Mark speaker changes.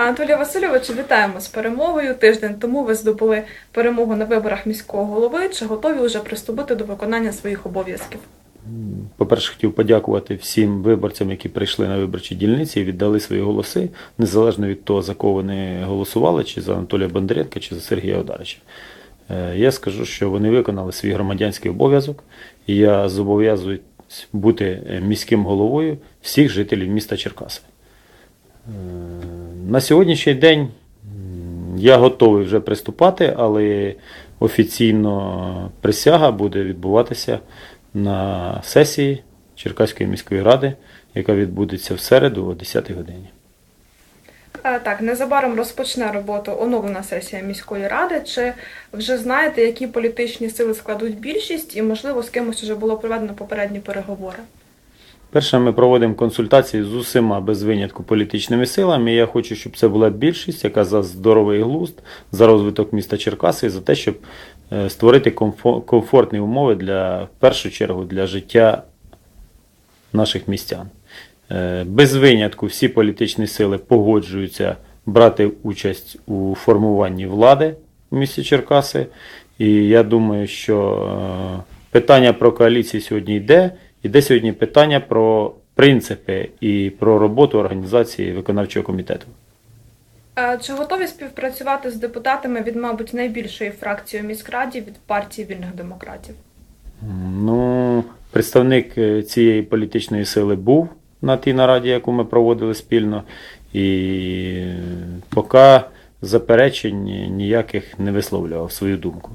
Speaker 1: Анатолій Васильович, вітаємо з перемогою. Тиждень тому ви здобули перемогу на виборах міського голови. Чи готові вже приступити до виконання своїх обов'язків?
Speaker 2: По-перше, хотів подякувати всім виборцям, які прийшли на виборчі дільниці і віддали свої голоси, незалежно від того, за кого вони голосували, чи за Анатолія Бондаренка, чи за Сергія Одарича. Е, Я скажу, що вони виконали свій громадянський обов'язок, і я зобов'язуюсь бути е, міським головою всіх жителів міста Черкаси. На сьогоднішній день я готовий вже приступати, але офіційно присяга буде відбуватися на сесії Черкаської міської ради, яка відбудеться в середу о 10 годині.
Speaker 1: Е, Так, незабаром розпочне роботу оновлена сесія міської ради. Чи вже знаєте, які політичні сили складуть більшість, і можливо з кимось вже було проведено попередні переговори?
Speaker 2: Перше, ми проводимо консультації з усіма без винятку політичними силами. Я хочу, щоб це була більшість, яка за здоровий глузд, за розвиток міста Черкаси, за те, щоб е, створити комфортні умови для в першу чергу для життя наших містян. Е, Без винятку всі політичні сили погоджуються брати участь у формуванні влади в місті Черкаси. І я думаю, що е, питання про коаліції сьогодні йде. Йде сьогодні питання про принципи і про роботу організації виконавчого комітету.
Speaker 1: Чи готові співпрацювати з депутатами від, мабуть, найбільшої фракції у міськраді від партії вільних демократів?
Speaker 2: Ну, представник е, цієї політичної сили був на тій нараді, яку ми проводили спільно, і е, поки заперечень ніяких не висловлював свою думку.